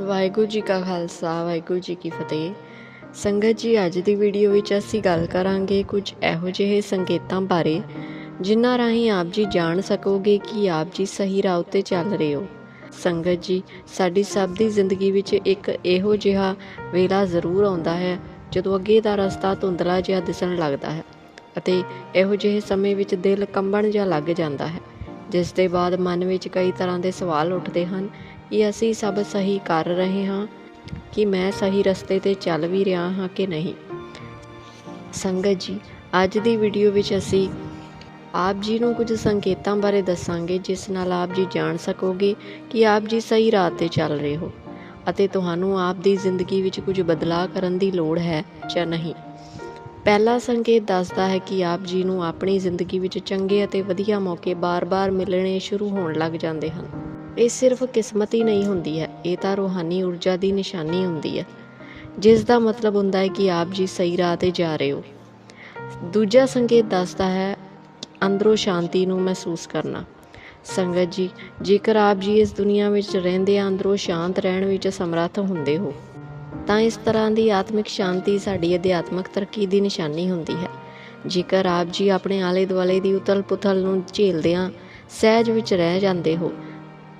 ਵਾਹਿਗੁਰੂ ਜੀ ਕਾ ਖਾਲਸਾ, ਵਾਹਿਗੁਰੂ ਜੀ ਕੀ ਫਤਿਹ। ਸੰਗਤ ਜੀ, ਅੱਜ ਦੀ ਵੀਡੀਓ ਵਿੱਚ ਅਸੀਂ ਗੱਲ ਕਰਾਂਗੇ ਕੁਝ ਇਹੋ ਜਿਹੇ ਸੰਕੇਤਾਂ ਬਾਰੇ, ਜਿਨ੍ਹਾਂ ਰਾਹੀਂ ਆਪ ਜੀ ਜਾਣ ਸਕੋਗੇ ਕਿ ਆਪ ਜੀ ਸਹੀ ਰਾਹ ਉੱਤੇ ਚੱਲ ਰਹੇ ਹੋ। ਸੰਗਤ ਜੀ, ਸਾਡੀ ਸਭ ਦੀ ਜ਼ਿੰਦਗੀ ਵਿੱਚ ਇੱਕ ਇਹੋ ਜਿਹਾ ਵੇਲਾ ਜ਼ਰੂਰ ਆਉਂਦਾ ਹੈ, ਜਦੋਂ ਅੱਗੇ ਦਾ ਰਸਤਾ ਧੁੰਦਲਾ ਜਿਹਾ ਦਿਸਣ ਲੱਗਦਾ ਹੈ ਅਤੇ ਇਹੋ ਜਿਹੇ ਸਮੇਂ ਵਿੱਚ ਦਿਲ ਕੰਬਣ ਜਿਹਾ ਲੱਗ ਜਾਂਦਾ ਹੈ, ਜਿਸ ਦੇ ਬਾਅਦ ਮਨ ਵਿੱਚ ਕਈ ਤਰ੍ਹਾਂ ਦੇ ਸਵਾਲ ਉੱਠਦੇ ਹਨ ਕਿ ਅਸੀਂ ਸਭ ਸਹੀ ਕਰ ਰਹੇ ਹਾਂ ਕਿ ਮੈਂ ਸਹੀ ਰਸਤੇ ਤੇ ਚੱਲ ਵੀ ਰਿਹਾ ਹਾਂ ਕਿ ਨਹੀਂ। ਸੰਗਤ ਜੀ, ਅੱਜ ਦੀ ਵੀਡੀਓ ਵਿੱਚ ਅਸੀਂ ਆਪ ਜੀ ਨੂੰ ਕੁਝ ਸੰਕੇਤਾਂ ਬਾਰੇ ਦੱਸਾਂਗੇ, ਜਿਸ ਨਾਲ ਆਪ ਜੀ ਜਾਣ ਸਕੋਗੇ ਕਿ ਆਪ ਜੀ ਸਹੀ ਰਾਹ ਤੇ ਚੱਲ ਰਹੇ ਹੋ ਅਤੇ ਤੁਹਾਨੂੰ ਆਪ ਦੀ ਜ਼ਿੰਦਗੀ ਵਿੱਚ ਕੁਝ ਬਦਲਾਅ ਕਰਨ ਦੀ ਲੋੜ ਹੈ ਜਾਂ ਨਹੀਂ। ਪਹਿਲਾ ਸੰਕੇਤ ਦੱਸਦਾ ਹੈ ਕਿ ਆਪ ਜੀ ਨੂੰ ਆਪਣੀ ਜ਼ਿੰਦਗੀ ਵਿੱਚ ਚੰਗੇ ਅਤੇ ਵਧੀਆ ਮੌਕੇ ਬਾਰ-ਬਾਰ ਮਿਲਣੇ ਸ਼ੁਰੂ ਹੋਣ ਲੱਗ ਜਾਂਦੇ ਹਨ। ਇਹ ਸਿਰਫ ਕਿਸਮਤ ਹੀ ਨਹੀਂ ਹੁੰਦੀ ਹੈ, ਇਹ ਤਾਂ ਰੂਹਾਨੀ ਊਰਜਾ ਦੀ ਨਿਸ਼ਾਨੀ ਹੁੰਦੀ ਹੈ, ਜਿਸ ਦਾ ਮਤਲਬ ਹੁੰਦਾ ਹੈ ਕਿ ਆਪ ਜੀ ਸਹੀ ਰਾਹ ਤੇ ਜਾ ਰਹੇ ਹੋ। ਦੂਜਾ ਸੰਕੇਤ ਦੱਸਦਾ ਹੈ ਅੰਦਰੋਂ ਸ਼ਾਂਤੀ ਨੂੰ ਮਹਿਸੂਸ ਕਰਨਾ। ਸੰਗਤ ਜੀ, ਜੇਕਰ ਆਪ ਜੀ ਇਸ ਦੁਨੀਆ ਵਿੱਚ ਰਹਿੰਦੇ ਅੰਦਰੋਂ ਸ਼ਾਂਤ ਰਹਿਣ ਵਿੱਚ ਸਮਰੱਥ ਹੁੰਦੇ ਹੋ, ਤਾਂ ਇਸ ਤਰ੍ਹਾਂ ਦੀ ਆਤਮਿਕ ਸ਼ਾਂਤੀ ਸਾਡੀ ਅਧਿਆਤਮਕ ਤਰੱਕੀ ਦੀ ਨਿਸ਼ਾਨੀ ਹੁੰਦੀ ਹੈ। ਜੇਕਰ ਆਪ ਜੀ ਆਪਣੇ ਆਲੇ ਦੁਆਲੇ ਦੀ ਉਤਲ-ਪੁਤਲ ਨੂੰ ਝੇਲਦਿਆਂ ਸਹਿਜ ਵਿੱਚ ਰਹਿ ਜਾਂਦੇ ਹੋ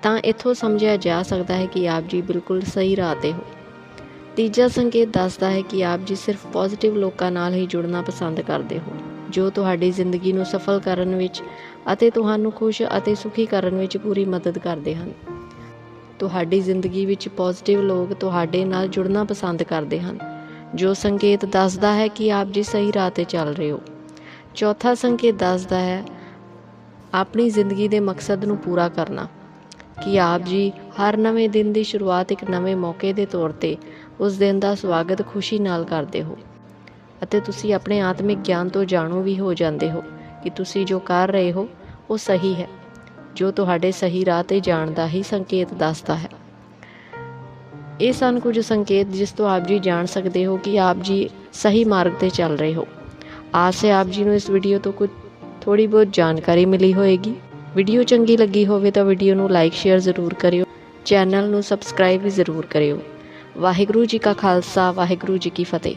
ਤਾਂ ਇੱਥੋਂ ਸਮਝਿਆ ਜਾ ਸਕਦਾ ਹੈ ਕਿ ਆਪ ਜੀ ਬਿਲਕੁਲ ਸਹੀ ਰਾਹ ਤੇ ਹੋ ਤੀਜਾ ਸੰਕੇਤ ਦੱਸਦਾ ਹੈ ਕਿ ਆਪ ਜੀ ਸਿਰਫ ਪੋਜ਼ਿਟਿਵ ਲੋਕਾਂ ਨਾਲ ਹੀ ਜੁੜਨਾ ਪਸੰਦ ਕਰਦੇ ਹੋ ਜੋ ਤੁਹਾਡੀ ਜ਼ਿੰਦਗੀ ਨੂੰ ਸਫਲ ਕਰਨ ਵਿੱਚ ਅਤੇ ਤੁਹਾਨੂੰ ਖੁਸ਼ ਅਤੇ ਸੁਖੀ ਕਰਨ ਵਿੱਚ ਪੂਰੀ ਮਦਦ ਕਰਦੇ ਹਨ। ਤੁਹਾਡੀ ਜ਼ਿੰਦਗੀ ਵਿੱਚ ਪੋਜ਼ਿਟਿਵ ਲੋਕ ਤੁਹਾਡੇ ਨਾਲ ਜੁੜਨਾ ਪਸੰਦ ਕਰਦੇ ਹਨ, ਜੋ ਸੰਕੇਤ ਦੱਸਦਾ ਹੈ ਕਿ ਆਪ ਜੀ ਸਹੀ ਰਾਹ ਤੇ ਚੱਲ ਰਹੇ ਹੋ। ਚੌਥਾ ਸੰਕੇਤ ਦੱਸਦਾ ਹੈ, ਆਪਣੀ ਜ਼ਿੰਦਗੀ ਦੇ ਮਕਸਦ ਨੂੰ ਪੂਰਾ ਕਰਨਾ। ਕਿ ਆਪ ਜੀ ਹਰ ਨਵੇਂ ਦਿਨ ਦੀ ਸ਼ੁਰੂਆਤ ਇੱਕ ਨਵੇਂ ਮੌਕੇ ਦੇ ਤੌਰ ਤੇ ਉਸ ਦਿਨ ਦਾ ਸਵਾਗਤ ਖੁਸ਼ੀ ਨਾਲ ਕਰਦੇ ਹੋ ਅਤੇ ਤੁਸੀਂ ਆਪਣੇ ਆਤਮਿਕ ਗਿਆਨ ਤੋਂ ਜਾਣੂ ਵੀ ਹੋ ਜਾਂਦੇ ਹੋ ਕਿ ਤੁਸੀਂ ਜੋ ਕਰ ਰਹੇ ਹੋ, ਉਹ ਸਹੀ ਹੈ, ਜੋ ਤੁਹਾਡੇ ਸਹੀ ਰਾਹ ਤੇ ਜਾਣ ਦਾ ਹੀ ਸੰਕੇਤ ਦੱਸਦਾ ਹੈ। ਇਹ ਸਨ ਕੁਝ ਸੰਕੇਤ ਜਿਸ ਤੋਂ ਆਪ ਜੀ ਜਾਣ ਸਕਦੇ ਹੋ ਕਿ ਆਪ ਜੀ ਸਹੀ ਮਾਰਗ ਤੇ ਚੱਲ ਰਹੇ ਹੋ। ਆਸ ਹੈ ਆਪ ਜੀ ਨੂੰ ਇਸ ਵੀਡੀਓ ਤੋਂ ਕੁਝ ਥੋੜੀ ਬਹੁਤ ਜਾਣਕਾਰੀ ਮਿਲੀ ਹੋਵੇਗੀ ਵੀਡੀਓ ਚੰਗੀ ਲੱਗੀ ਹੋਵੇ ਤਾਂ ਵੀਡੀਓ ਨੂੰ ਲਾਈਕ ਸ਼ੇਅਰ ਜ਼ਰੂਰ ਕਰਿਓ। ਚੈਨਲ ਨੂੰ ਸਬਸਕ੍ਰਾਈਬ ਵੀ ਜ਼ਰੂਰ ਕਰਿਓ। ਵਾਹਿਗੁਰੂ ਜੀ ਕਾ ਖਾਲਸਾ, ਵਾਹਿਗੁਰੂ ਜੀ ਕੀ ਫਤਿਹ।